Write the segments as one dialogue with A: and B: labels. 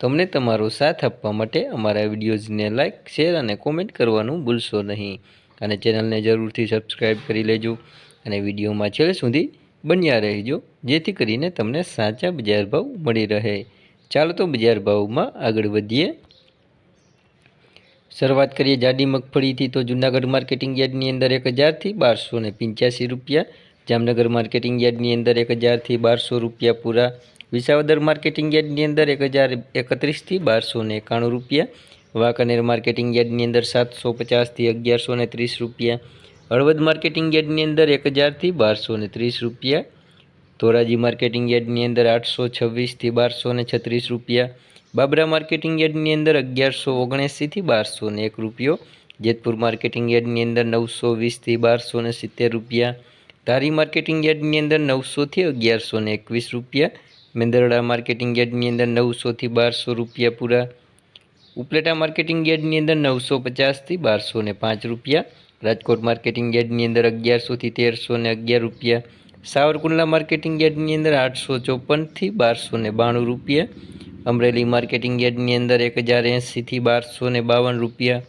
A: તમને તમારો સાથ આપવા માટે અમારા વિડીયોઝને લાઇક શેર અને કોમેન્ટ કરવાનું ભૂલશો નહીં. અને ચેનલને જરૂરથી સબસ્ક્રાઈબ કરી લેજો અને વિડીયોમાં છેલ્લે સુધી બન્યા રહેજો, જેથી કરીને તમને સાચા બજાર ભાવ મળી રહે. ચાલો તો બજાર ભાવમાં આગળ વધીએ. શરૂઆત કરીએ જાડી મગફળીથી. તો જૂનાગઢ માર્કેટિંગ યાર્ડની અંદર એક હજારથી બારસો ને પંચ્યાસી રૂપિયા, જામનગર માર્કેટિંગ યાર્ડની અંદર એક હજારથી બારસો રૂપિયા પૂરા. વિસાવદર માર્કેટિંગ યાર્ડની અંદર એક હજાર એકત્રીસથી બારસો ને એકાણું રૂપિયા, વાંકાનેર માર્કેટિંગ યાર્ડની અંદર સાતસો પચાસથી અગિયારસો ને ત્રીસ રૂપિયા, હળવદ માર્કેટિંગ યાર્ડની અંદર એક હજારથી બારસો ને ત્રીસ રૂપિયા, ધોરાજી માર્કેટિંગ યાર્ડની અંદર આઠસો છવ્વીસથી બારસો ને છત્રીસ રૂપિયા, બાબરા માર્કેટિંગ યાર્ડની અંદર અગિયારસો ઓગણએંસીથી બારસો ને એક રૂપિયો, જેતપુર માર્કેટિંગ યાર્ડની અંદર નવસો વીસથી બારસો ને સિત્તેર રૂપિયા, ધારી માર્કેટિંગ યાર્ડની અંદર નવસોથી અગિયારસો ને એકવીસ રૂપિયા મેંદરડા માર્કેટિંગ યાર્ડની અંદર નવસોથી બારસો રૂપિયા પૂરા. ઉપલેટા માર્કેટિંગ યાર્ડની અંદર નવસો પચાસથી બારસો ને પાંચ રૂપિયા. રાજકોટ માર્કેટિંગ યાર્ડની અંદર અગિયારસોથી તેરસો ને અગિયાર રૂપિયા. સાવરકુંડલા માર્કેટિંગ યાર્ડની અંદર આઠસો ચોપનથી બારસો ને બાણું રૂપિયા. અમરેલી માર્કેટિંગ યાર્ડની અંદર એક હજાર એંસીથી બારસો ને બાવન રૂપિયા.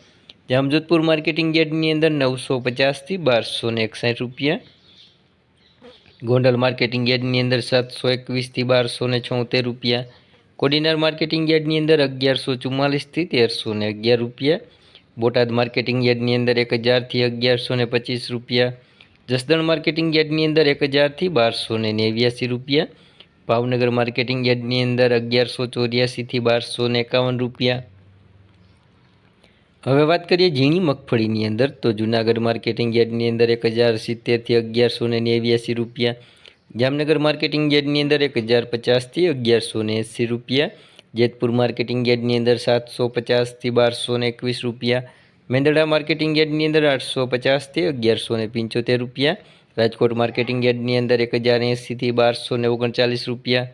A: જામજોધપુર માર્કેટિંગ યાર્ડની અંદર નવસો પચાસથી બારસો ને એકસાઠ રૂપિયા. ગોંડલ માર્કેટિંગ યાર્ડની અંદર સાતસો એકવીસથી બારસો ને છોતેર રૂપિયા. કોડીનાર માર્કેટિંગ યાર્ડની અંદર અગિયારસો ચુમ્માલીસથી તેરસો ને અગિયાર રૂપિયા. બોટાદ માર્કેટિંગ યાર્ડની અંદર એક હજારથી અગિયારસો ને પચીસ રૂપિયા. જસદણ માર્કેટિંગ યાર્ડની અંદર એક હજારથી બારસો ને નેવ્યાસી રૂપિયા. ભાવનગર માર્કેટિંગ યાર્ડની અંદર અગિયારસો ચોર્યાસીથી બારસો ને એકાવન રૂપિયા. હવે વાત કરીએ ઝીણી મગફળીની અંદર. તો જૂનાગઢ માર્કેટિંગ યાર્ડની અંદર એક હજાર સિત્તેરથી અગિયારસો ને નેવ્યાસી રૂપિયા. જામનગર માર્કેટિંગ યાર્ડની અંદર એક હજાર પચાસથી અગિયારસો ને એંસી રૂપિયા. જેતપુર માર્કેટિંગ યાર્ડની અંદર સાતસો પચાસથી બારસો ને એકવીસ રૂપિયા. મેંદડા માર્કેટિંગ યાર્ડની અંદર આઠસો પચાસથી અગિયારસો ને પંચોતેર રૂપિયા. રાજકોટ માર્કેટિંગ યાર્ડની અંદર એક હજાર એંસીથી બારસો ને ઓગણચાલીસ રૂપિયા.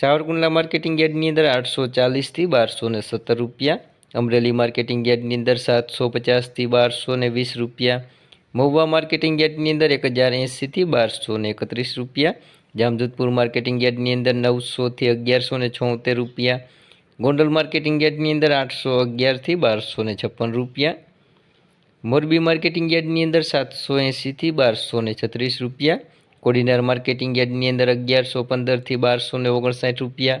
A: સાવરકુંડલા માર્કેટિંગ યાર્ડની અંદર આઠસો ચાલીસથી બારસો ને સત્તર રૂપિયા. અમરેલી માર્કેટિંગ યાર્ડની અંદર સાતસો પચાસથી બારસો ને વીસ રૂપિયા. મહુવા માર્કેટિંગ યાર્ડની અંદર એક હજાર એંસીથી બારસો ને એકત્રીસ રૂપિયા. જામજોધપુર માર્કેટિંગ યાર્ડની અંદર નવસોથી અગિયારસો ને છોતેર રૂપિયા. ગોંડલ માર્કેટિંગ યાર્ડની અંદર આઠસો અગિયારથી બારસો ને છપ્પન રૂપિયા. મોરબી માર્કેટિંગ યાર્ડની અંદર સાતસો એંસીથી બારસો ને છત્રીસ રૂપિયા. કોડીનાર માર્કેટિંગ યાર્ડની અંદર અગિયારસો પંદરથી બારસો ને ઓગણસાઠ રૂપિયા.